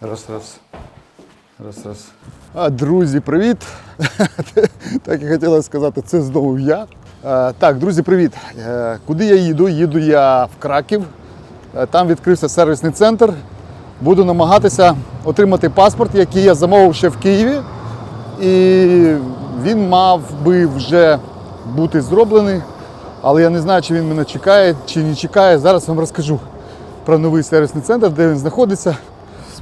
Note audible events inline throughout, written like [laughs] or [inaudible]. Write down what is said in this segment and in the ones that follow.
Раз, раз. Раз, раз. А, друзі, привіт! [laughs] так і хотіла сказати, це знову я. Так, друзі, привіт. Е, куди я їду? Їду я в Краків. Е, там відкрився сервісний центр. Буду намагатися отримати паспорт, який я замовив ще в Києві. І він мав би вже бути зроблений, але я не знаю, чи він мене чекає, чи не чекає. Зараз вам розкажу про новий сервісний центр, де він знаходиться.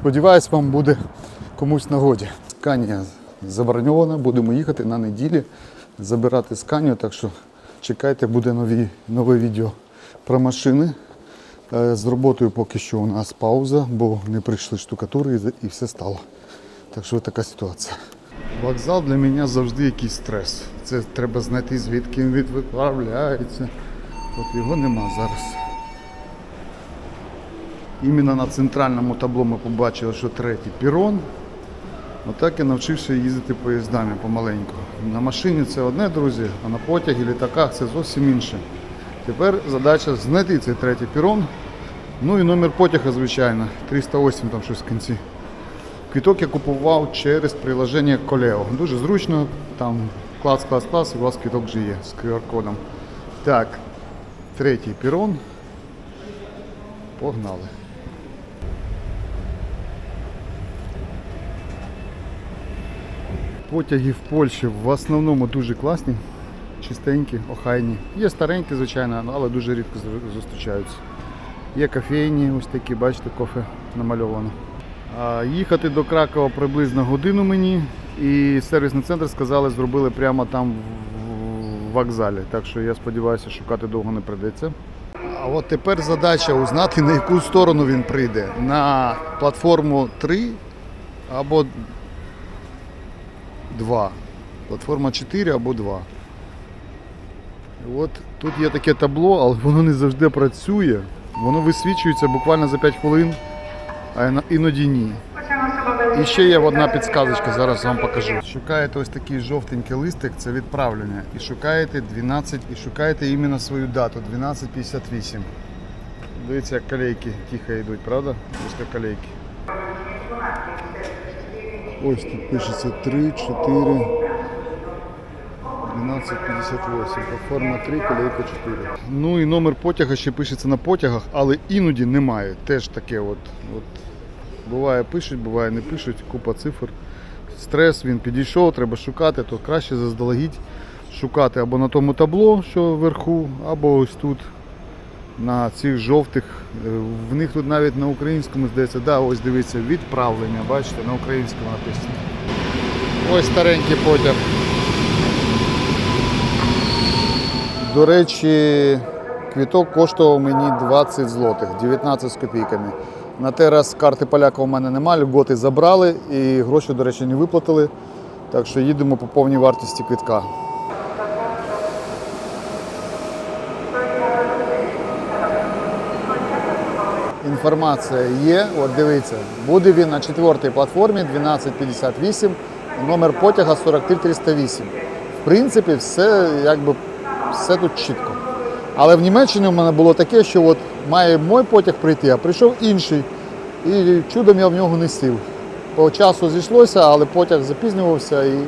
Сподіваюсь, вам буде комусь нагоді. Сканія заброньована, будемо їхати на неділі, забирати сканію, так що чекайте, буде нові, нове відео про машини. Е, З роботою поки що у нас пауза, бо не прийшли штукатури і все стало. Так що така ситуація. Вокзал для мене завжди якийсь стрес. Це треба знайти, звідки він відправляється. От його нема зараз. Іменно на центральному табло ми побачили, що третій пірон. Отак я навчився їздити поїздами помаленьку. На машині це одне, друзі, а на потягі, літаках це зовсім інше. Тепер задача знайти цей третій пірон. Ну і номер потяга, звичайно, 308 там щось в кінці. Квіток я купував через приложення Колео. Дуже зручно, там клас, клас, клас, і у вас квіток вже є з QR-кодом. Так, третій пірон. Погнали. Потяги в Польщі в основному дуже класні, чистенькі, охайні. Є старенькі, звичайно, але дуже рідко зустрічаються. Є кофейні, ось такі, бачите, кофе намальовано. Їхати до Кракова приблизно годину мені, і сервісний центр сказали, зробили прямо там в- вокзалі. Так що я сподіваюся, шукати довго не прийдеться. А от тепер задача узнати, на яку сторону він прийде. На платформу 3 або 2. Платформа 4 або 2. От тут є таке табло, але воно не завжди працює. Воно висвічується буквально за 5 хвилин, а іноді ні. І ще є одна підсказочка, зараз вам покажу. Шукаєте ось такий жовтенький листик, це відправлення. І шукаєте 12, і шукаєте іменно свою дату 12.58. Дивіться, як колейки тихо йдуть, правда? Після колейки. Ось тут пишеться 3, 4, 12.58. Платформа 3, колейка 4. Ну і номер потяга ще пишеться на потягах, але іноді немає. Теж таке от. от. Буває пишуть, буває не пишуть, купа цифр. Стрес, він підійшов, треба шукати, то краще заздалегідь шукати або на тому табло, що вверху, або ось тут на цих жовтих. Е, В них тут навіть на українському здається, да, ось дивіться, відправлення, бачите, на українському написано. Ось старенький потяг. До речі, квіток коштував мені 20 злотих, 19 з копійками. На те раз карти поляка у мене немає, льготи забрали і гроші, до речі, не виплатили. Так що їдемо по повній вартості квітка. Інформація є, от дивіться, буде він на четвертій платформі 1258, номер потяга 43308. В принципі, все якби все тут чітко. Але в Німеччині у мене було таке, що от має мій потяг прийти, а прийшов інший. І чудом я в нього не сів. По часу зійшлося, але потяг запізнювався і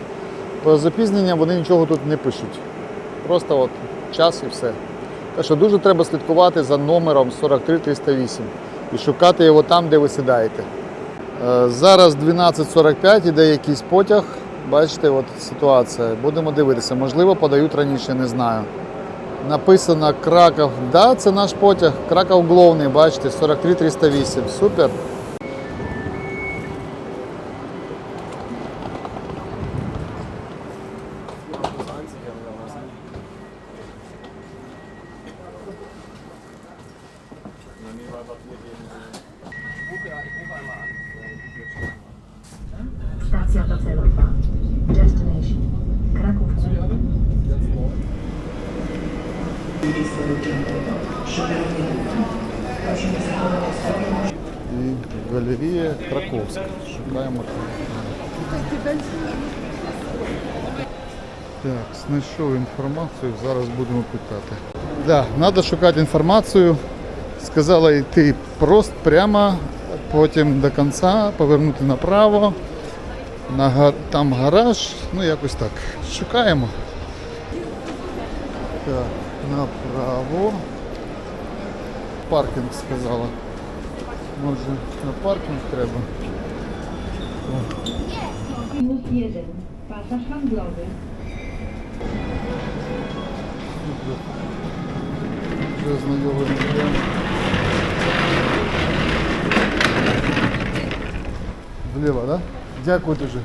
по запізненням вони нічого тут не пишуть. Просто от час і все. Що дуже треба слідкувати за номером 43308 і шукати його там, де ви сідаєте. Е, Зараз 12.45 іде якийсь потяг. Бачите, от ситуація. Будемо дивитися. Можливо, подають раніше, не знаю. Написано Краков. Да, це наш потяг. Краков головний, бачите, 43308. Супер. Галерея Шукаємо. Так, знайшов інформацію, зараз будемо питати. Да, треба шукати інформацію. Сказала йти просто прямо потім до кінця повернути направо. На там гараж, ну якось так. Шукаємо. Так, направо. Паркінг сказала. Може на паркінг треба. Minus 1. Pasaż handlowy. Вже знайомий варіант. Вліво, так? Да? Дякую дуже.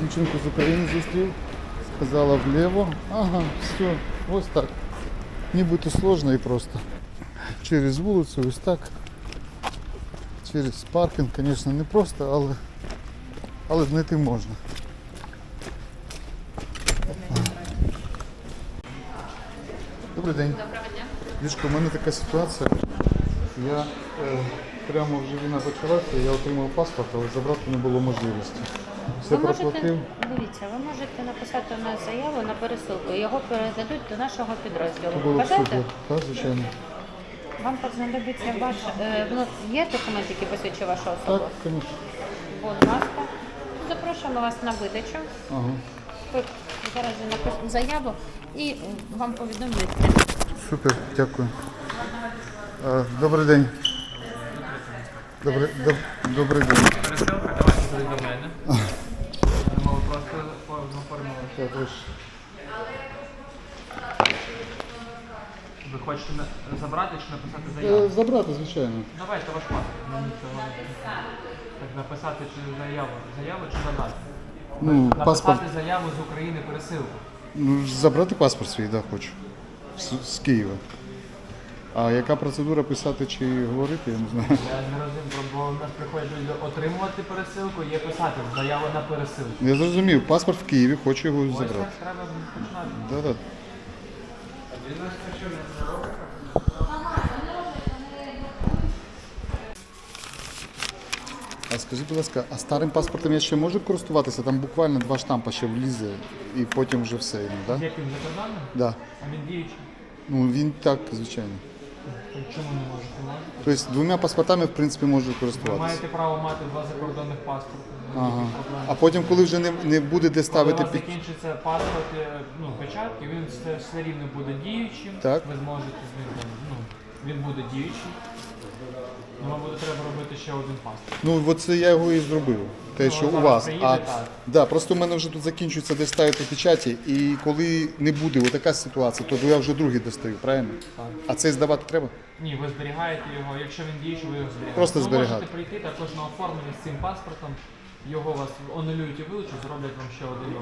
Дівчинку з України зустрів. Сказала вліво. Ага, все, ось так. Нібито сложно і просто. Через вулицю, ось так. Через паркінг, звісно, не просто, але, але знайти можна. Добрий день. Доброго дня. Дівчинка, у мене така ситуація. Я е, прямо вже війна почалася, я отримав паспорт, але забрати не було можливості. Все Ви можете, проплатив. дивіться, ви можете написати у нас заяву на пересилку. Його передадуть до нашого Це підрозділу. було б Бажаєте? супер. Так, звичайно. Вам знадобиться ваш е, ну, є документ, який посвідчує вашу особу? Так, звісно. Будь ласка. Запрошуємо вас на видачу. Ага. Ви зараз же напишемо заяву і вам повідомлять. Супер, дякую. Е, добрий день. Добрий, доб, добрий день. Пересилка, давайте до мене. Ми просто оформили. Так, ось. Ви хочете на- забрати чи написати Е, заяву? забрати, звичайно. Давайте ваш паспорт. Мені цього не треба. Так написати чи заяву. Заяву чи надати? Ну, Написати паспорт. заяву з України пересилку. Ну, забрати паспорт свій, да, хочу. З, з Києва. А яка процедура писати чи говорити, я не знаю. Я не розумію, бо в нас приходять люди отримувати пересилку, є писати заяву на пересилку. Я зрозумів, паспорт в Києві, хочу його Ось забрати. так треба починати. Да, да. А скажіть, будь ласка, а старим паспортом я ще можу користуватися? Там буквально два штампа ще влізе і потім вже все. Ну, да? Як він закордонний, Да. а він діючий. Ну він так, звичайно. Чому не можете? Тобто двома паспортами, в принципі, можу Ви користуватися. маєте право мати два закордонних паспорти. Ага. А потім, коли вже не, не буде де Коли у ставити вас під. закінчиться паспорт, е, ну, печатки, він все, все рівно буде діючим. Так. Ви зможете з ним, ну, він буде діючий. Ну, вам буде треба робити ще один паспорт. Ну, от це я його і зробив. Те, Ну, що у вас. приїде, А, так. да, просто в мене вже тут закінчується де ставити печаті, і коли не буде отака ситуація, то я вже другий достаю, правильно? Так. А цей здавати треба? Ні, ви зберігаєте його, якщо він діючий, ви його зберігаєте. Просто ви зберігати. можете прийти також на оформлення з цим паспортом, його вас анулюють і вилучать, зроблять вам ще один.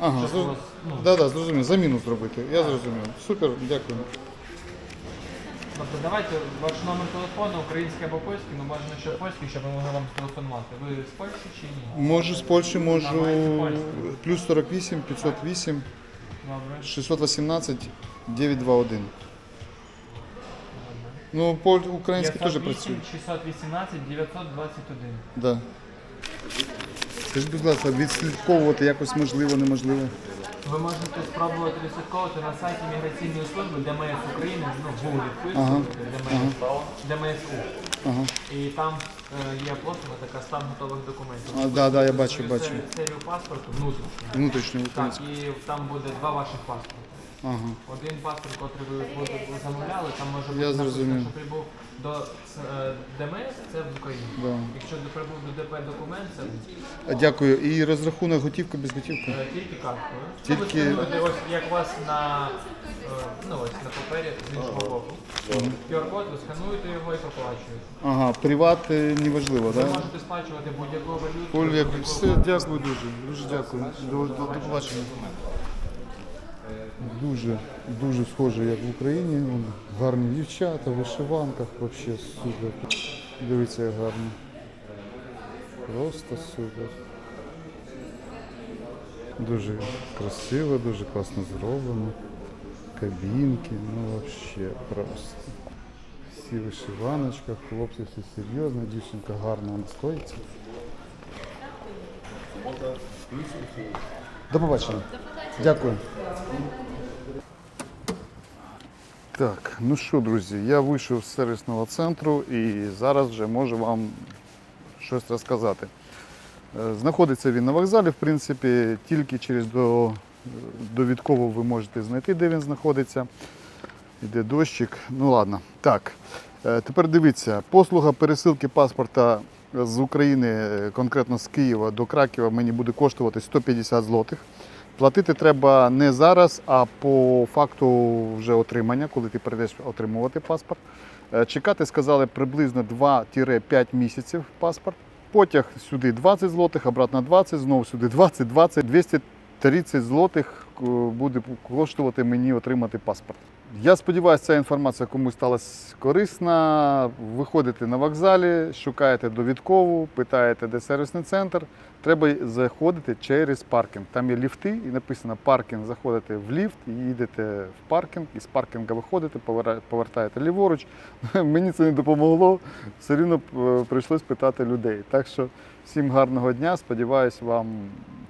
Ага, Щоб у вас, ну, да, да, зрозумів. Заміну зробити. Я зрозумів. Супер, дякую. Тобто давайте ваш номер телефону, український або польський, ну бажано, що польський, щоб ми могли вам телефонувати. Ви з Польщі чи ні? Можу з Польщі, можу польську. плюс 48, 508, Добре. 618, 921. Ну, поль... український теж 508, працює. 618 921. Да. Скажіть, будь ласка, відслідковувати якось можливо, неможливо. Ви можете спробувати відслідковувати на сайті міграційної служби ДМС України, ну, в Google Ага. вписуєте ДМС, ДМСУ. Ага. І там е, є послуга така стан готових документів. А, да, да, я бачу, бачу. серію- Серію паспорту внутрішнього. Внутрішнього Так, українського. і там буде два ваших паспорти. Ага. Один паспорт, який ви замовляли, там може Я бути написано, що прибув до е, ДМС, це в Україні. Да. Якщо прибув до ДП документ, це А, Дякую. І розрахунок готівка без готівки. Е, Тільки карткою. Тільки- Ви скануєте, ось як у вас на, е, ну, ось, на папері з іншого боку. QR-код, ви скануєте його і проплачуєте. Ага, приват е, неважливо, Ви так? Да? можете сплачувати будь-яку валюту. Оль, будь-яку все, дякую дуже. Дуже дякую. До, до, до побачення. Дуже, дуже схоже, як в Україні. Вон, Гарні дівчата, в вишиванках, взагалі супер. Дивіться, як гарно. Просто супер. Дуже красиво, дуже класно зроблено. Кабінки, ну взагалі просто. Всі в вишиваночках, хлопці всі серйозно, дівчинка гарно стоїть. До побачення. Дякую. Так, ну що, друзі, я вийшов з сервісного центру і зараз вже можу вам щось розказати. Е, Знаходиться він на вокзалі, в принципі, тільки через до, довідково ви можете знайти, де він знаходиться. Іде дощик. Ну ладно. Так. е, Тепер дивіться, послуга пересилки паспорта з України, е, конкретно з Києва до Кракова, мені буде коштувати 150 злотих. Платити треба не зараз, а по факту вже отримання, коли ти прийдеш отримувати паспорт. Е, Чекати сказали приблизно 2-5 місяців паспорт. Потяг сюди 20 злотих, обратно 20, знову сюди 20, 20, 230 злотих е, буде коштувати мені отримати паспорт. Я сподіваюся, ця інформація комусь сталася корисна. Виходите на вокзалі, шукаєте довідкову, питаєте, де сервісний центр. Треба заходити через паркінг. Там є ліфти, і написано паркінг. Заходите в ліфт, і їдете в паркінг, і з паркінга виходите, повертаєте ліворуч. [laughs] Мені це не допомогло. Все рівно е, прийшлось питати людей. Так що всім гарного дня. Сподіваюсь, вам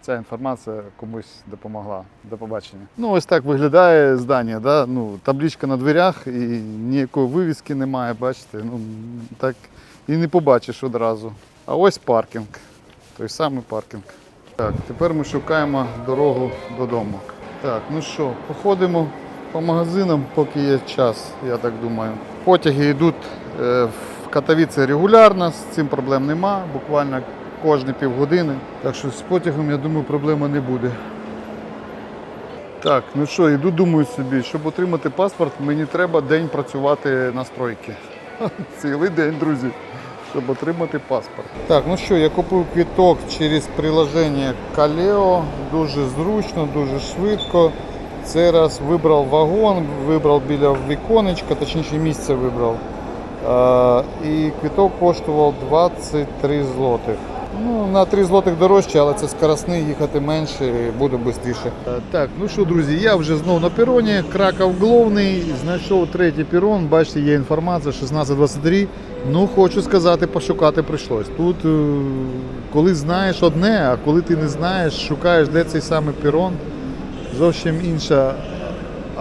ця інформація комусь допомогла. До побачення. Ну, ось так виглядає здання. Да? Ну, табличка на дверях і ніякої вивіски немає, бачите. Ну, так і не побачиш одразу. А ось паркінг. Той самий паркінг. Так, тепер ми шукаємо дорогу додому. Так, ну що, походимо по магазинам, поки є час, я так думаю. Потяги йдуть е, в Катовіці регулярно, з цим проблем нема, буквально кожні півгодини. Так що з потягом, я думаю, проблеми не буде. Так, ну що, йду, думаю собі, щоб отримати паспорт, мені треба день працювати на стройці. [laughs] Цілий день, друзі, щоб отримати паспорт. Так, ну що, я купив квіток через приложення Kaleo. Дуже зручно, дуже швидко. Цей раз вибрав вагон, вибрав біля віконечка, точніше місце вибрав. Е, і квіток коштував 23 злотих. Ну, на 3 злотих дорожче, але це скоростний, їхати менше, буде швидше. Так, ну що, друзі, я вже знову на пероні. Краков головний, знайшов третій перон. Бачите, є інформація 1623. Ну, хочу сказати, пошукати прийшлось. Тут, е, коли знаєш одне, а коли ти не знаєш, шукаєш, де цей самий перон, зовсім інша.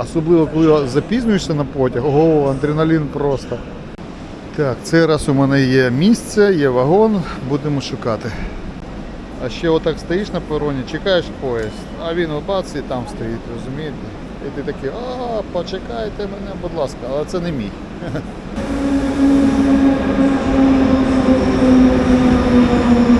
Особливо, коли запізнюєшся на потяг, ого, адреналін просто. Так, цей раз у мене є місце, є вагон, будемо шукати. А ще отак стоїш на пероні, чекаєш поїзд, а він бац і там стоїть, розумієте? І ти такий, а, почекайте мене, будь ласка, але це не мій. [laughs]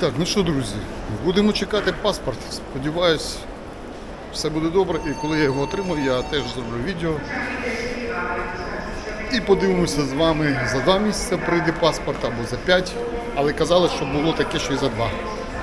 Так, ну що, друзі, будемо чекати паспорт. Сподіваюсь, все буде добре. І коли я його отримаю, я теж зроблю відео. І подивимося з вами за два місяці прийде паспорт або за п'ять. Але казали, що було таке, що і за два.